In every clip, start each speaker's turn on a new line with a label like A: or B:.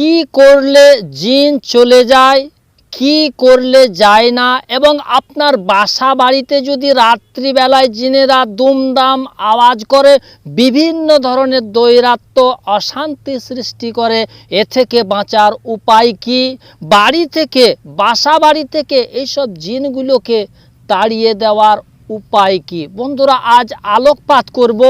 A: কি করলে জিন চলে যায়, কি করলে যায় না এবং আপনার বাসা বাড়িতে যদি রাত্রিবেলায় জিনেরা দুমদাম আওয়াজ করে, বিভিন্ন ধরনের দৈরাত্ম অশান্তি সৃষ্টি করে, এ থেকে বাঁচার উপায় কি? বাড়ি থেকে বাসা বাড়ি থেকে এইসব জিনগুলোকে তাড়িয়ে দেওয়ার উপায় কি? বন্ধুরা, আজ আলোকপাত করব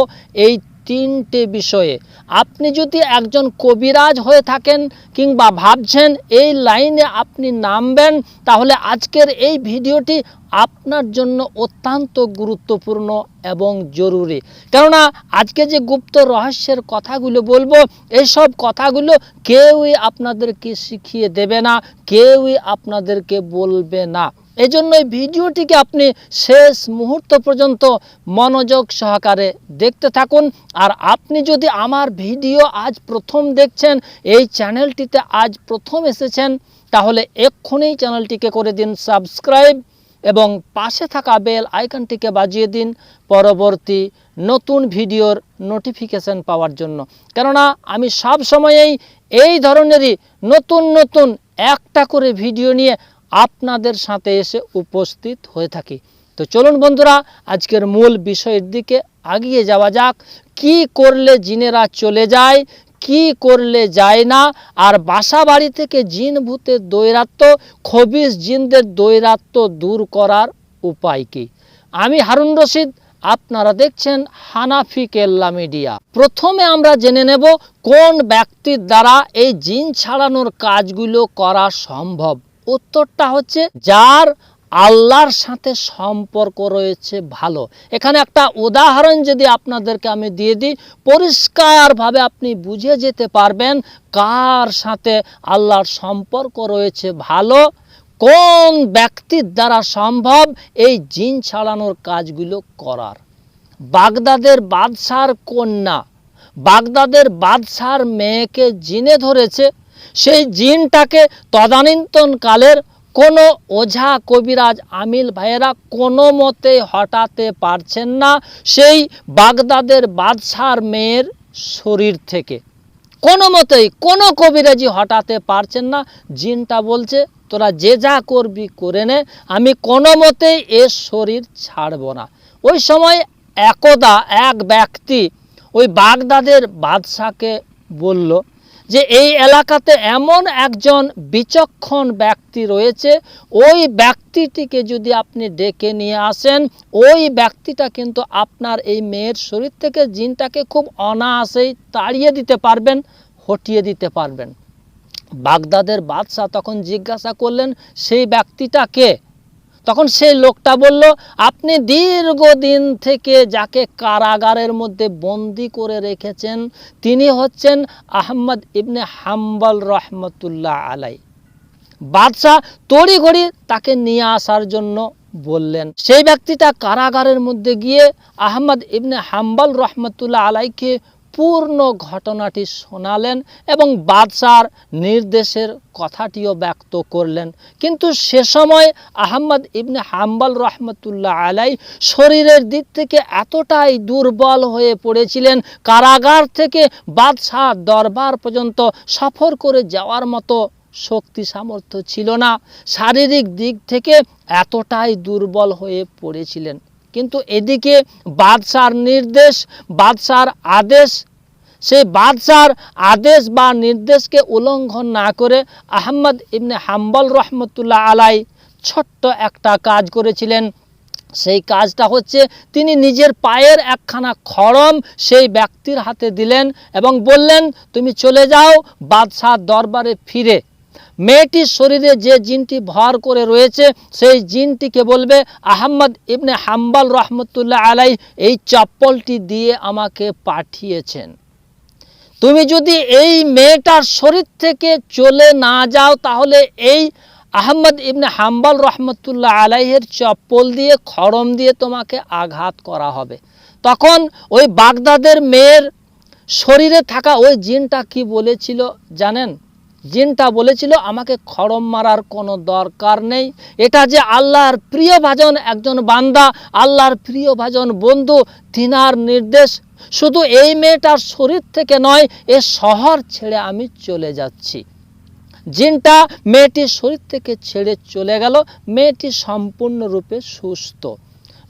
A: এই তিনটে বিষয়ে। আপনি যদি একজন কবিরাজ হয়ে থাকেন কিংবা ভাবছেন এই লাইনে আপনি নামবেন, তাহলে আজকের এই ভিডিওটি আপনার জন্য অত্যন্ত গুরুত্বপূর্ণ এবং জরুরি। কেননা আজকে যে গুপ্ত রহস্যের কথাগুলো বলব এইসব কথাগুলো কেউই আপনাদেরকে শিখিয়ে দেবে না, কেউই আপনাদেরকে বলবে না। এই জন্য এই ভিডিওটিকে আপনি শেষ মুহূর্ত পর্যন্ত মনোযোগ সহকারে দেখতে থাকুন। আর আপনি যদি আমার ভিডিও আজ প্রথম দেখছেন, এই চ্যানেলটিতে আজ প্রথম এসেছেন, তাহলে এক্ষুনি চ্যানেলটিকে করে দিন সাবস্ক্রাইব এবং পাশে থাকা বেল আইকনটিকে বাজিয়ে দিন পরবর্তী নতুন ভিডিওর নোটিফিকেশন পাওয়ার জন্য। কেননা আমি সব সময়েই এই ধরনেরই নতুন নতুন একটা করে ভিডিও নিয়ে আপনাদের সাথে এসে উপস্থিত হয়ে থাকি। তো চলুন বন্ধুরা, আজকের মূল বিষয়ের দিকে আগিয়ে যাওয়া যাক। কি করলে জিনেরা চলে যায়, কি করলে যায় না, আর বাসা বাড়ি থেকে জিন ভূতের দৈরাত্ম খবিস জিনদের দৈরাত্ম দূর করার উপায় কি? আমি হারুন রশিদ, আপনারা দেখছেন হানাফি কেল্লা মিডিয়া। প্রথমে আমরা জেনে নেব কোন ব্যক্তির দ্বারা এই জিন ছাড়ানোর কাজগুলো করা সম্ভব। উত্তরটা হচ্ছে যার আল্লাহর সাথে সম্পর্ক রয়েছে ভালো। এখানে একটা উদাহরণ যদি আপনাদেরকে আমি দিয়ে দিই, পরিষ্কারভাবে আপনি বুঝে যেতে পারবেন কার সাথে আল্লাহর সম্পর্ক রয়েছে ভালো, কোন ব্যক্তির দ্বারা সম্ভব এই জিন ছাড়ানোর কাজগুলো করার। বাগদাদের বাদশার কন্যা, বাগদাদের বাদশার মেয়েকে জিনে ধরেছে সেই জিনটাকে তদানীন্তন কালের কোনো ওঝা কবিরাজ আমিল ভাইয়েরা কোনো মতে হটাতে পারছেন না সেই বাগদাদের বাদশার মেয়ের শরীর থেকে। কোনো মতেই কোনো কবিরাজি হটাতে পারছেন না। জিনটা বলছে, তোরা যে যা করবি করে নে, আমি কোনো মতেই এ শরীর ছাড়ব না। ওই সময় একদা, এক ব্যক্তি ওই বাগদাদের বাদশাকে বলল যে এই এলাকাতে এমন একজন বিচক্ষণ ব্যক্তি রয়েছে, ওই ব্যক্তিটিকে যদি আপনি ডেকে নিয়ে আসেন, ওই ব্যক্তিটা কিন্তু আপনার এই মেয়ের শরীর থেকে জিনটাকে খুব অনায়াসেই তাড়িয়ে দিতে পারবেন, হটিয়ে দিতে পারবেন। বাগদাদের বাদশাহ তখন জিজ্ঞাসা করলেন, সেই ব্যক্তিটা কে? তখন সেই লোকটা বলল, আপনি দীর্ঘদিন থেকে যাকে কারাগারের মধ্যে বন্দি করে রেখেছেন, তিনি হচ্ছেন আহমদ ইবনে হাম্বল রহমতুল্লাহ আলাই। বাদশাহ তড়িঘড়ি তাকে নিয়ে আসার জন্য বললেন। সেই ব্যক্তিটা কারাগারের মধ্যে গিয়ে আহমদ ইবনে হাম্বল রহমতুল্লাহ আলাইকে পূর্ণ ঘটনাটি শোনালেন এবং বাদশার নির্দেশের কথাটিও ব্যক্ত করলেন। কিন্তু সে সময় আহম্মদ ইবনে হাম্বাল রহমতুল্লাহ আলাই শরীরের দিক থেকে এতটাই দুর্বল হয়ে পড়েছিলেন, কারাগার থেকে বাদশাহ দরবার পর্যন্ত সফর করে যাওয়ার মতো শক্তি সামর্থ্য ছিল না। শারীরিক দিক থেকে এতটাই দুর্বল হয়ে পড়েছিলেন। কিন্তু এদিকে বাদশার নির্দেশ, বাদশার আদেশ, সেই বাদশার আদেশ বা নির্দেশকে উল্লঙ্ঘন না করে আহমদ ইবনে হাম্বল রহমতুল্লাহ আলাই ছোট্ট একটা কাজ করেছিলেন। সেই কাজটা হচ্ছে তিনি নিজের পায়ের একখানা খড়ম সেই ব্যক্তির হাতে দিলেন এবং বললেন, তুমি চলে যাও বাদশাহ দরবারে ফিরে। মেয়েটির শরীরে যে জিনটি ভর করে রয়েছে, সেই জিনটিকে বলবে, আহম্মদ ইবনে হাম্বাল রহমতুল্লাহ আলাই এই চপ্পলটি দিয়ে আমাকে পাঠিয়েছেন। তুমি যদি এই মেয়েটার শরীর থেকে চলে না যাও, তাহলে এই আহম্মদ ইবনে হাম্বাল রহমতুল্লাহ আলাইহের চপ্পল দিয়ে, খড়ম দিয়ে তোমাকে আঘাত করা হবে। তখন ওই বাগদাদের মেয়ের শরীরে থাকা ওই জিনটা কি বলেছিল জানেন? জিনটা বলেছিল, আমাকে খড়ম মারার কোনো দরকার নেই। এটা যে আল্লাহর প্রিয় ভাজন একজন বান্দা, আল্লাহর প্রিয় ভাজন বন্ধু, তিনার নির্দেশ। শুধু এই মেয়েটার শরীর থেকে নয়, এ শহর ছেড়ে আমি চলে যাচ্ছি। জিনটা মেয়েটির শরীর থেকে ছেড়ে চলে গেল। মেয়েটি সম্পূর্ণরূপে সুস্থ।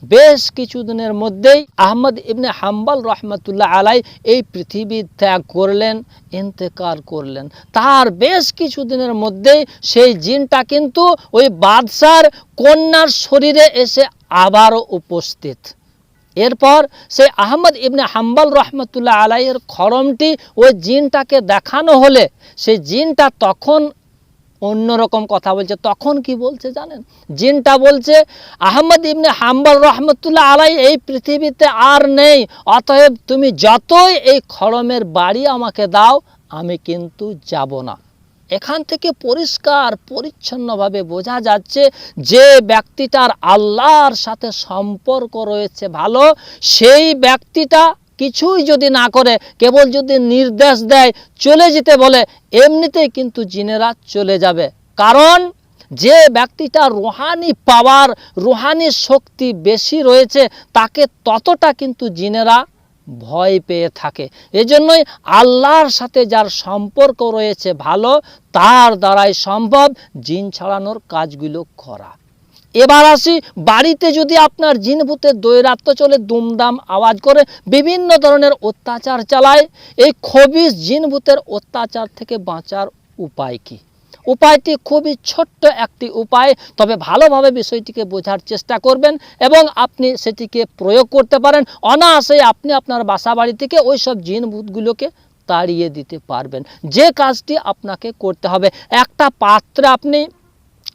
A: বেশ কিছুদিনের মধ্যেই আহমদ ইবনে হাম্বাল রহমতুল্লাহ আলাই এই পৃথিবী ত্যাগ করলেন ইন্তেকার করলেন। তার বেশ কিছুদিনের মধ্যেই সেই জিনটা কিন্তু ওই বাদশার কন্যার শরীরে এসে আবারও উপস্থিত। এরপর সে আহমদ ইবনে হাম্বাল রহমতুল্লাহ আলাইয়ের খরমটি ওই জিনটাকে দেখানো হলে, সেই জিনটা তখন অন্যরকম কথা বলছে। তখন কি বলছে জানেন? জিনটা বলছে, আহমদ ইবনে হাম্বাল রহমতুল্লাহ আলাই এই পৃথিবীতে আর নেই। অতএব তুমি যতই এই খড়মের বাড়ি আমাকে দাও, আমি কিন্তু যাব না। এখান থেকে পরিষ্কার, পরিচ্ছন্নভাবে বোঝা যাচ্ছে যে ব্যক্তিটার আল্লাহর সাথে সম্পর্ক রয়েছে ভালো, সেই ব্যক্তিটা কিছুই যদি না করে, কেবল যদি নির্দেশ দেয়, চলে যেতে বলে, এমনিতেই কিন্তু জিনেরা চলে যাবে। কারণ যে ব্যক্তিটা রুহানি পাওয়ার, রুহানি শক্তি বেশি রয়েছে, তাকে ততটা কিন্তু জিনেরা ভয় পেয়ে থাকে। এজন্যই আল্লাহর সাথে যার সম্পর্ক রয়েছে ভালো, তার দ্বারাই সম্ভব জিন ছাড়ানোর কাজগুলো করা। এবার আসি, বাড়িতে যদি আপনার জিন ভূতের দৈরাত্ম চলে, দুমদাম আওয়াজ করে, বিভিন্ন ধরনের অত্যাচার চালায়, এই খবিস জিন ভূতের অত্যাচার থেকে বাঁচার উপায় কি? উপায়টি খুবই ছোট্ট একটি উপায়, তবে ভালোভাবে বিষয়টিকে বোঝার চেষ্টা করবেন এবং আপনি সেটিকে প্রয়োগ করতে পারেন। অনায়াসে আপনি আপনার বাসা বাড়ি থেকে ওই সব জিন ভূতগুলোকে তাড়িয়ে দিতে পারবেন। যে কাজটি আপনাকে করতে হবে, একটা পাত্রে আপনি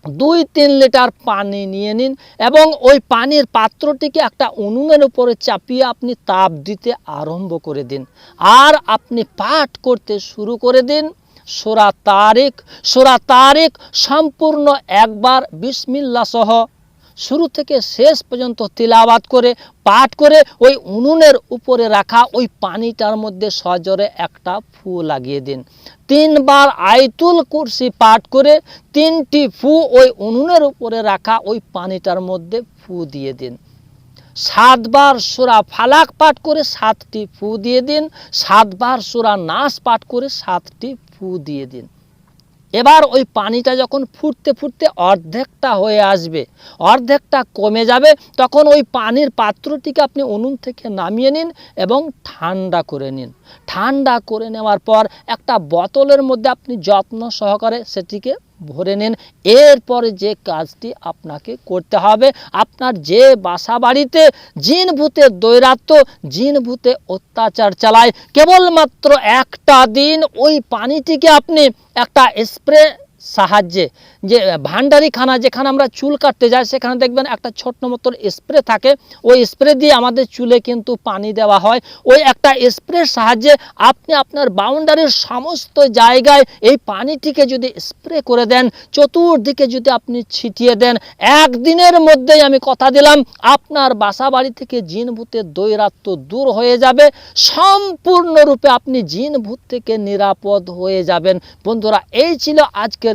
A: দুই তিন লিটার পানি নিয়ে নিন এবং ওই পানির পাত্রটিকে একটা উনুনের উপরে চাপিয়ে আপনি তাপ দিতে আরম্ভ করে দিন। আর আপনি পাঠ করতে শুরু করে দিন। সোরা তারিখ সোরা তারিখ সম্পূর্ণ একবার বিসমিল্লা সহ শুরু থেকে শেষ পর্যন্ত তিলাবাত করে, পাঠ করে, ওই উনুনের উপরে রাখা ওই পানিটার মধ্যে সজরে একটা ফু লাগিয়ে দিন। তিনবার আইতুল কুরসি পাঠ করে, তিনটি ফু ওই উনুনের উপরে রাখা ওই পানিটার মধ্যে ফু দিয়ে দিন। সাতবার সুরা ফালাক পাঠ করে সাতটি ফু দিয়ে দিন, সাতবার সুরা নাস পাঠ করে সাতটি ফু দিয়ে দিন। এবার ওই পানিটা যখন ফুটতে ফুটতে অর্ধেকটা হয়ে আসবে, অর্ধেকটা কমে যাবে, তখন ওই পানির পাত্রটিকে আপনি উনুন থেকে নামিয়ে নিন এবং ঠান্ডা করে নিন। ঠান্ডা করে নেওয়ার পর একটা বোতলের মধ্যে আপনি যত্ন সহকারে সেটিকে ভরে নিন। এরপরে যে কাজটি আপনাকে করতে হবে, আপনার যে বাসা বাড়িতে জিন ভূতের দৈরাত্ম, জিন ভূতে অত্যাচার চালায়, কেবলমাত্র একটা দিন ওই পানিটিকে আপনি একটা স্প্রে সাহায্যে। যে ভান্ডারিখানা, যেখানে আমরা চুল কাটতে যাই, সেখানে দেখবেন একটা ছোট্ট মতন স্প্রে থাকে। ওই স্প্রে দিয়ে আমাদের চুলে কিন্তু পানি দেওয়া হয়। ওই একটা স্প্রের সাহায্যে আপনি আপনার বাউন্ডারির সমস্ত জায়গায় এই পানিটিকে যদি স্প্রে করে দেন, চতুর্দিকে যদি আপনি ছিটিয়ে দেন, একদিনের মধ্যেই আমি কথা দিলাম, আপনার বাসা বাড়ি থেকে জিন ভূতের দৈরাত্ম দূর হয়ে যাবে। সম্পূর্ণরূপে আপনি জিন ভূত থেকে নিরাপদ হয়ে যাবেন। বন্ধুরা, এই ছিল আজকের